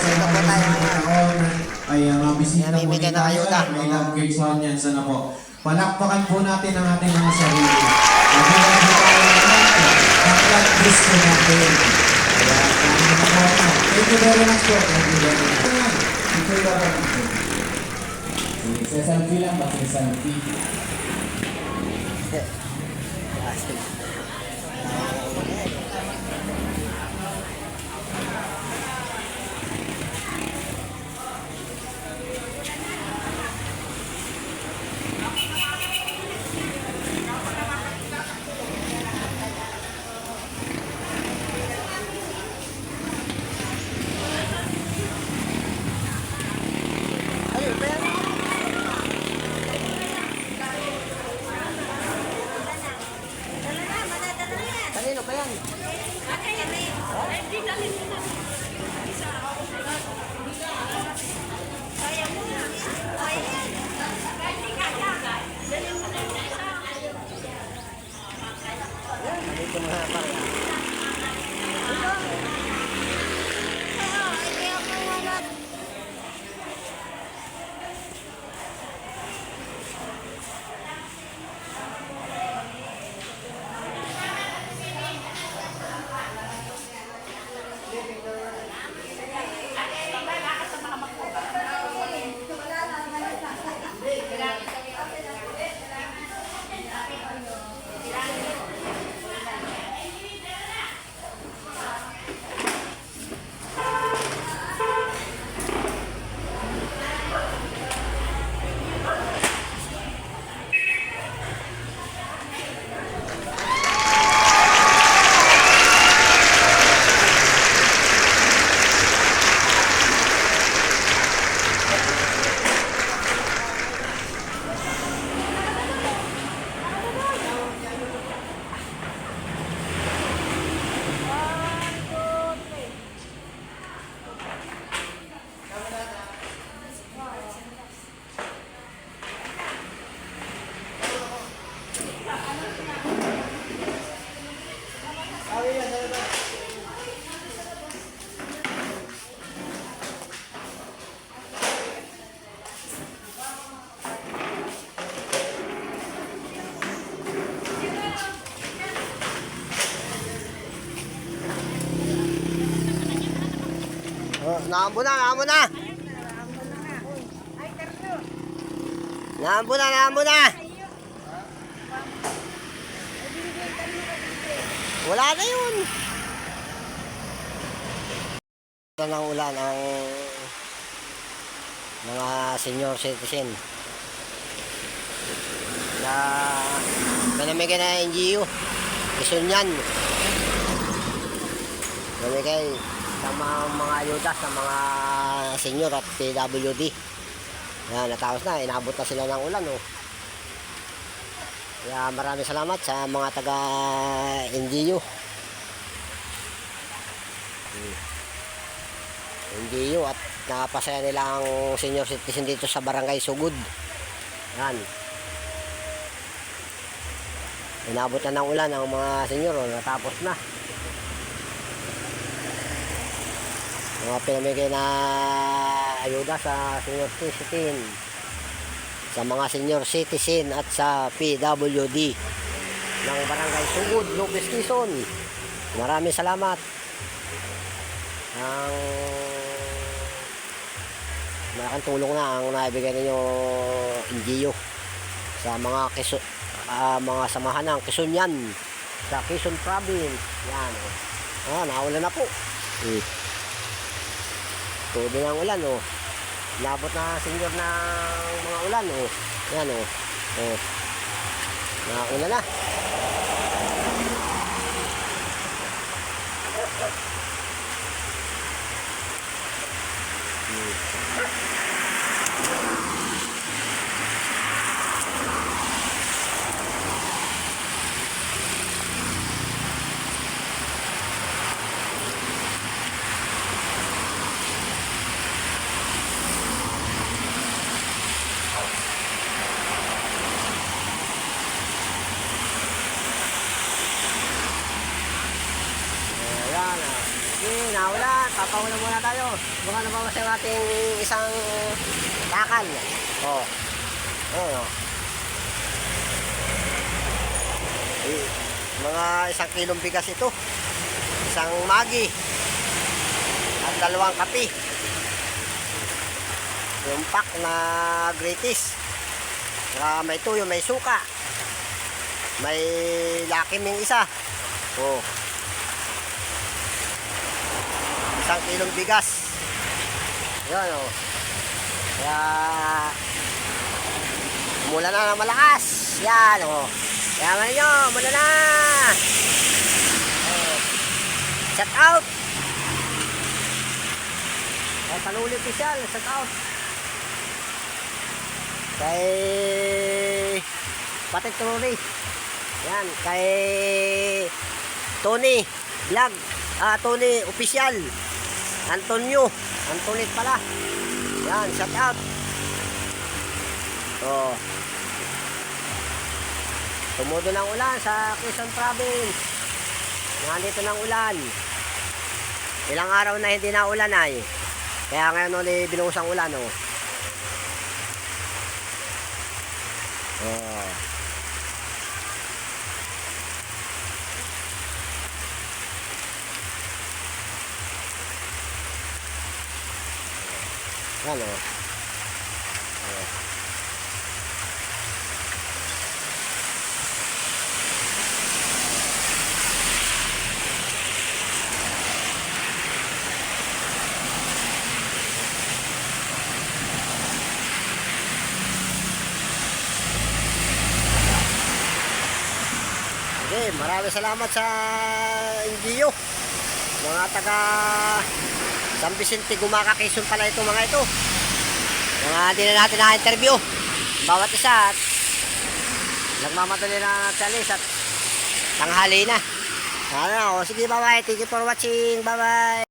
Dito po tayo ngayon. Ay, mga bisita po ni ayuda. May love cakes on yan. Sana po. Palakpakan po natin ang ating mga sarili. Magiging po tayo ng ang blood gusto natin. Po. Thank you very much po. Thank you very much. Ito yung dapat ito. Sa selfie lang ba? Sa selfie. Ayun, pa yan. Kanino pa yan? Dito naambo na, naambo na. Naambo na, naambo na. Wala na yun. Ito ng ulan ang mga senior citizen na pinamigay na NGO. Isunyan. Pinamigay sa mga, mga ayuda sa mga senior at PWD. Yan, natapos na. Inabot na sila ng ulan. Oh. Kaya maraming salamat sa mga taga NGO. Hmm. NGO at napasaya nila ang senior citizen dito sa Barangay Sugod. Yan. Inabot na ng ulan ang mga senior. Oh. Natapos na. Mga pinamigay na ayuda sa senior citizen sa mga senior citizen at sa PWD ng Barangay Sugod, Lopez Quezon. Maraming salamat. Ang malaking tulong na ang naibigay ninyo NGO sa mga kiso, ah, mga samahan ng Quezonian sa Quezon Province. Yan. Ah, naulan na po. Eh. Tuloy ng ulan, oh. Labot na senior ng mga ulan, oh. Yan, oh. Oh. Nakakuna na. Ayan, nawala. Tapos pauna muna tayo. Baka nabawas yung ating isang takal. Oh. Oh. Eh, mga isang kilong bigas ito. Isang magi. At dalawang kape. Yung pack na greatest. Saka may tuyo, may suka. May lakim yung isa. Oh. Isang kilong bigas. Yan oh. Kaya umulan na ng malakas. Yan oh. Kaya man nyo, umulan na. Oh. Shout out. Kay Panuli Official, shout out. Kay Patek Truri. Yan, kay Tony Vlog. Ah, Tony Official. Antonio. Antonet pala. Yan, shout out. Oh. Tumudo ng ulan sa Quezon Province. Nandito ng ulan. Ilang araw na hindi na ulan ay. Kaya ngayon ulit binuhos ang ulan oh. Oh. Oh. Okay, maraming salamat sa NGO. Mga taga San Vicente Gumaca pala ito mga ito. Mga hindi na natin na-interview. Bawat isa at nagmamadali na sa alis at tanghali na. Ano, sige bye bye. Thank you for watching. Bye bye.